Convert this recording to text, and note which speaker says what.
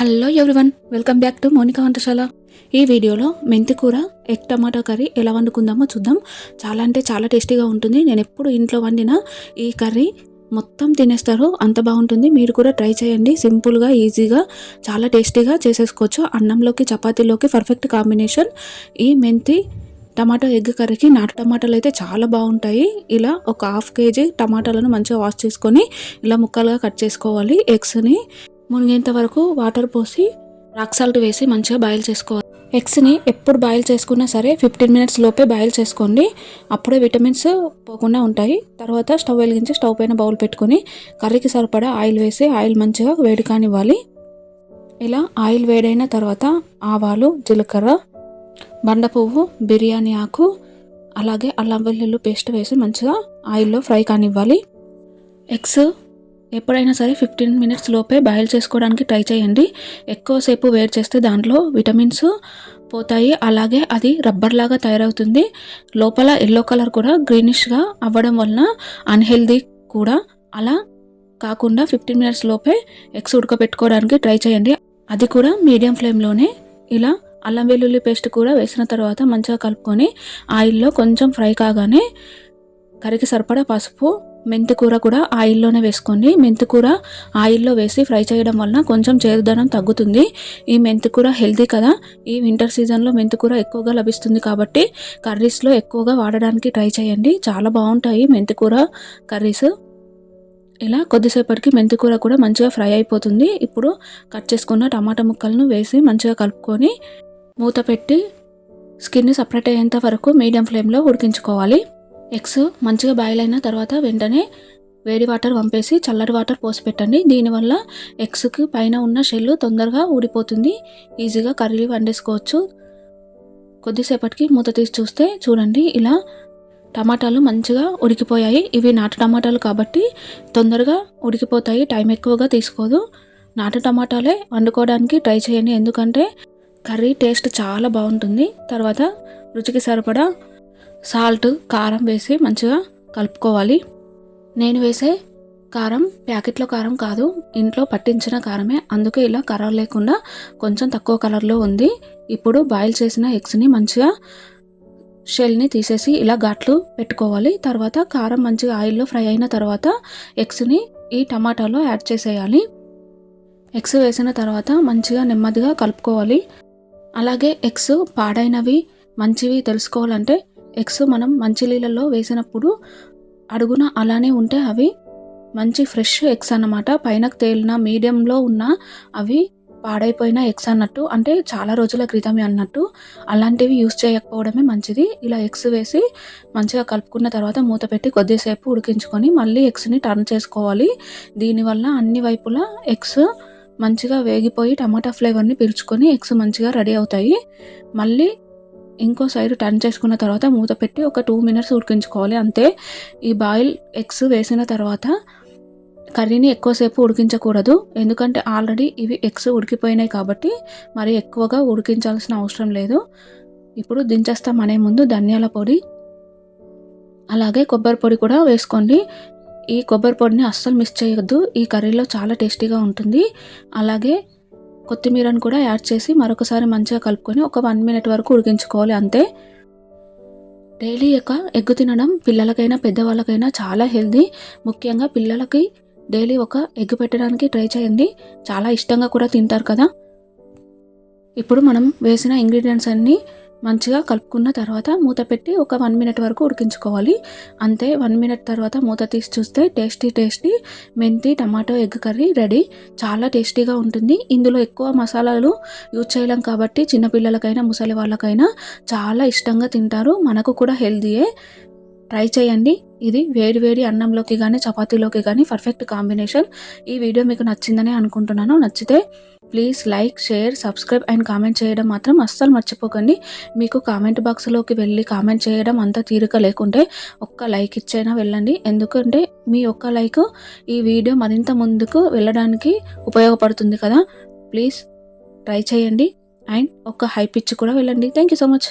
Speaker 1: Hello everyone welcome back to Monika వంటశాల. ఈ వీడియోలో మెంతి కూర ఎగ్ టమాటా కర్రీ ఎలా వండుకుందామో చూద్దాం. చాలా అంటే చాలా టేస్టీగా ఉంటుంది. నేను ఎప్పుడు ఇంట్లో వండిన ఈ కర్రీ మొత్తం తినేస్తారు. అంత బాగుంటుంది. మీరు కూడా ట్రై చేయండి. సింపుల్గా ఈజీగా చాలా టేస్టీగా చేసేసుకోవచ్చు. అన్నంలోకి చపాతీలోకి పర్ఫెక్ట్ కాంబినేషన్. ఈ మెంతి టమాటో ఎగ్ కర్రీకి నాటు టమాటాలు అయితే చాలా బాగుంటాయి. ఇలా ఒక హాఫ్ కేజీ టమాటాలను మంచిగా వాష్ చేసుకొని ఇలా ముక్కలుగా కట్ చేసుకోవాలి. ఎగ్స్ని మునిగేంత వరకు వాటర్ పోసి రాక్ సాల్ట్ వేసి మంచిగా బాయిల్ చేసుకోవాలి. ఎగ్స్ని ఎప్పుడు బాయిల్ చేసుకున్నా సరే ఫిఫ్టీన్ మినిట్స్ లోపే బాయిల్ చేసుకోండి. అప్పుడే విటమిన్స్ పోకుండా ఉంటాయి. తర్వాత స్టవ్ వెలిగించి స్టవ్ పైన బౌల్ పెట్టుకొని కర్రీకి సరిపడా ఆయిల్ వేసి ఆయిల్ మంచిగా వేడి కానివ్వాలి. ఇలా ఆయిల్ వేడైన తర్వాత ఆవాలు జీలకర్ర బండ పువ్వు బిర్యానీ ఆకు అలాగే అల్లం వెల్లుల్లి పేస్ట్ వేసి మంచిగా ఆయిల్లో ఫ్రై కానివ్వాలి. ఎగ్స్ ఎప్పుడైనా సరే ఫిఫ్టీన్ మినిట్స్ లోపే బాయిల్ చేసుకోవడానికి ట్రై చేయండి. ఎక్కువసేపు వేడి చేస్తే దాంట్లో విటమిన్స్ పోతాయి. అలాగే అది రబ్బర్ లాగా తయారవుతుంది. లోపల ఎల్లో కలర్ కూడా గ్రీనిష్గా అవ్వడం వలన అన్హెల్దీ కూడా. అలా కాకుండా ఫిఫ్టీన్ మినిట్స్ లోపే ఎగ్స్ ఉడకబెట్టుకోవడానికి ట్రై చేయండి. అది కూడా మీడియం ఫ్లేమ్లోనే ఇలా అల్లం వెల్లుల్లి పేస్ట్ కూడా వేసిన తర్వాత మంచిగా కలుపుకొని ఆయిల్లో కొంచెం ఫ్రై కాగానే కరికి సరిపడా పసుపు మెంతి కూర కూడా ఆయిల్లోనే వేసుకోండి. మెంతి కూర ఆయిల్లో వేసి ఫ్రై చేయడం వలన కొంచెం చేదుదనం తగ్గుతుంది. ఈ మెంతి కూర హెల్తీ కదా. ఈ వింటర్ సీజన్లో మెంతి కూర ఎక్కువగా లభిస్తుంది కాబట్టి కర్రీస్లో ఎక్కువగా వాడడానికి ట్రై చేయండి. చాలా బాగుంటాయి మెంతి కూర కర్రీస్. ఇలా కొద్దిసేపటికి మెంతి కూర కూడా మంచిగా ఫ్రై అయిపోతుంది. ఇప్పుడు కట్ చేసుకున్న టమాటా ముక్కలను వేసి మంచిగా కలుపుకొని మూత పెట్టి స్కిన్ సపరేట్ అయ్యేంత వరకు మీడియం ఫ్లేమ్లో ఉడికించుకోవాలి. ఎగ్స్ మంచిగా బాయిల్ అయిన తర్వాత వెంటనే వేడి వాటర్ పంపేసి చల్లటి వాటర్ పోసి పెట్టండి. దీనివల్ల ఎగ్స్కి పైన ఉన్న షెల్ తొందరగా ఊడిపోతుంది. ఈజీగా కర్రీ వండేసుకోవచ్చు. కొద్దిసేపటికి మూత తీసి చూస్తే చూడండి ఇలా టమాటాలు మంచిగా ఉడికిపోయాయి. ఇవి నాటు టమాటాలు కాబట్టి తొందరగా ఉడికిపోతాయి. టైం ఎక్కువగా తీసుకోదు. నాటు టమాటాలే వండుకోవడానికి ట్రై చేయండి. ఎందుకంటే కర్రీ టేస్ట్ చాలా బాగుంటుంది. తర్వాత రుచికి సరిపడా సాల్ట్ కారం వేసి మంచిగా కలుపుకోవాలి. నేను వేసే కారం ప్యాకెట్లో కారం కాదు ఇంట్లో పట్టించిన కారమే. అందుకే ఇలా కలర్ లేకుండా కొంచెం తక్కువ కలర్లో ఉంది. ఇప్పుడు బాయిల్ చేసిన ఎగ్స్ని మంచిగా షెల్ని తీసేసి ఇలా ఘాట్లు పెట్టుకోవాలి. తర్వాత కారం మంచిగా ఆయిల్లో ఫ్రై అయిన తర్వాత ఎగ్స్ని ఈ టమాటాలో యాడ్ చేసేయాలి. ఎగ్స్ వేసిన తర్వాత మంచిగా నెమ్మదిగా కలుపుకోవాలి. అలాగే ఎగ్స్ పాడైనవి మంచివి తెలుసుకోవాలంటే ఎగ్స్ మనం మంచి నీళ్ళల్లో వేసినప్పుడు అడుగున అలానే ఉంటే అవి మంచి ఫ్రెష్ ఎగ్స్ అన్నమాట. పైన తేలిన మీడియంలో ఉన్న అవి పాడైపోయిన ఎగ్స్ అన్నట్టు అంటే చాలా రోజుల క్రితమే అన్నట్టు అలాంటివి యూస్ చేయకపోవడమే మంచిది. ఇలా ఎగ్స్ వేసి మంచిగా కలుపుకున్న తర్వాత మూత పెట్టి కొద్దిసేపు ఉడికించుకొని మళ్ళీ ఎగ్స్ని టర్న్ చేసుకోవాలి. దీనివల్ల అన్ని వైపులా ఎగ్స్ మంచిగా వేగిపోయి టమాటా ఫ్లేవర్ని పీల్చుకొని ఎగ్స్ మంచిగా రెడీ అవుతాయి. మళ్ళీ ఇంకో సైడ్ టర్న్ చేసుకున్న తర్వాత మూత పెట్టి ఒక టూ మినిట్స్ ఉడికించుకోవాలి. అంతే ఈ బాయిల్ ఎగ్స్ వేసిన తర్వాత కర్రీని ఎక్కువసేపు ఉడికించకూడదు. ఎందుకంటే ఆల్రెడీ ఇవి ఎగ్స్ ఉడికిపోయినాయి కాబట్టి మరి ఎక్కువగా ఉడికించాల్సిన అవసరం లేదు. ఇప్పుడు దించేస్తాం అనే ముందు ధనియాల పొడి అలాగే కొబ్బరి పొడి కూడా వేసుకోండి. ఈ కొబ్బరి పొడిని అస్సలు మిస్ చేయొద్దు. ఈ కర్రీలో చాలా టేస్టీగా ఉంటుంది. అలాగే కొత్తిమీరను కూడా యాడ్ చేసి మరొకసారి మంచిగా కలుపుకొని ఒక వన్ మినిట్ వరకు ఉడికించుకోవాలి అంతే. డైలీ యొక్క ఎగ్గు తినడం పిల్లలకైనా పెద్దవాళ్ళకైనా చాలా హెల్దీ. ముఖ్యంగా పిల్లలకి డైలీ ఒక ఎగ్ పెట్టడానికి ట్రై చేయండి. చాలా ఇష్టంగా కూడా తింటారు కదా. ఇప్పుడు మనం వేసిన ఇంగ్రీడియంట్స్ అన్నీ మంచిగా కలుపుకున్న తర్వాత మూత పెట్టి ఒక వన్ మినిట్ వరకు ఉడికించుకోవాలి. అంతే వన్ మినిట్ తర్వాత మూత తీసి చూస్తే టేస్టీ టేస్టీ మెంతి టమాటో ఎగ్ కర్రీ రెడీ. చాలా టేస్టీగా ఉంటుంది. ఇందులో ఎక్కువ మసాలాలు యూజ్ చేయలేం కాబట్టి చిన్నపిల్లలకైనా ముసలి వాళ్ళకైనా చాలా ఇష్టంగా తింటారు. మనకు కూడా హెల్తీయే. ట్రై చేయండి. ఇది వేడి వేడి అన్నంలోకి కానీ చపాతీలోకి కానీ పర్ఫెక్ట్ కాంబినేషన్ ఈ వీడియో మీకు నచ్చిందని అనుకుంటున్నాను. నచ్చితే please like share subscribe and comment చేయడం మాత్రం అస్సలు మర్చిపోకండి. మీకు కామెంట్ బాక్స్లోకి వెళ్ళి కామెంట్ చేయడం అంత తీరిక లేకుంటే ఒక్క లైక్ ఇచ్చైనా వెళ్ళండి. ఎందుకంటే మీ ఒక్క లైక్ ఈ వీడియో మరింత ముందుకు వెళ్ళడానికి ఉపయోగపడుతుంది కదా. ప్లీజ్ ట్రై చేయండి. అండ్ ఒక్క హైప్ ఇచ్చి కూడా వెళ్ళండి. Thank you so much